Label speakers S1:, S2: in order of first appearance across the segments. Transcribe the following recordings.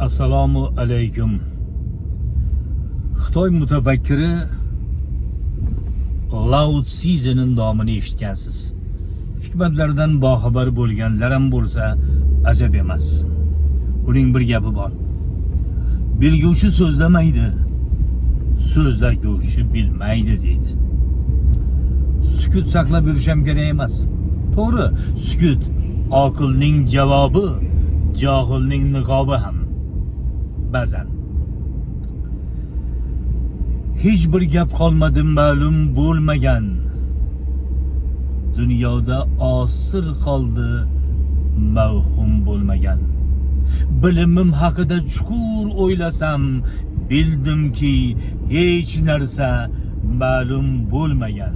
S1: assalomu alaykum xitoy mutafakkiri lao tzining nomini eshitgansiz. Hikmatlardan boxabar bo'lganlar ham bo'lsa ajab emas. Uning bir gapi bor. Bilguvchi so'zlamaydi so'zlaguvchi bilmaydi deydi. Sukut saqlab yurish ham kerak emas. To'g'ri sukut oqilning javobi johilning niqobi ham ba'zan hech bir gap qolmadi ma'lum bo'lmagan. Dunyoda osir qoldi mavhum bo'lmagan. Bilimim haqida chuqur o'ylasam bildimki hech narsa ma'lum bo'lmagan.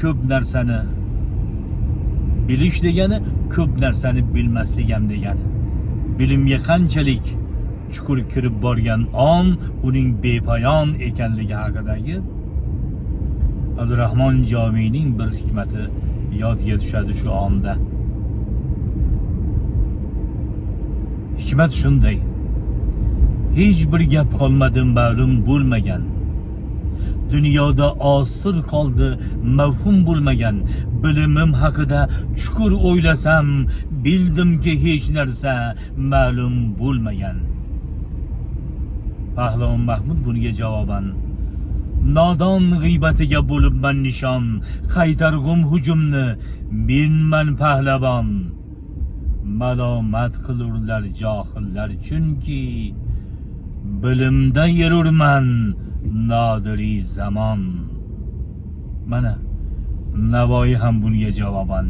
S1: Ko'p narsani bilish degani ko'p narsani bilmaslik ham degani bilimga qanchalik chuqur kirib borgan on uning bepoyon ekanligi haqidagi abdurahmon jomiyning bir hikmati yodga tushadi shu onda hikmat shunday. Hech bir gap qolmadi ma'lum bo'lmagan dunyoda osir qoldi mavhum bo'lmagan bilimim haqida chuqur o'ylasam bildimki hech narsa ma'lum bo'lmagan pahlavon mahmud bunga javoban nodon g'iybatiga bo'libman nishon qaytarg'um hujumni menman pahlavon malomat qilurlar johillar chunki bilimda yururman nodiriy zamon mana navoiy ham bunga javoban.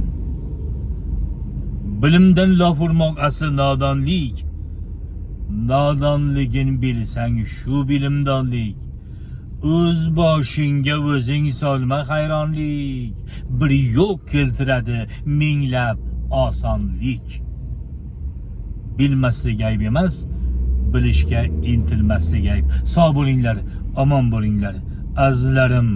S1: Bilimdan lof urmoq asli nodonlik. Nodonligin bilsang shu bilimdonlik. O'z boshingga o'zing solma hayronlik. Bir yo'q keltiradi minglab osonlik. Bilmaslik ayb emas bilishga intilmaslik ayb sog' bo'linglar omon bo'linglar azizlarim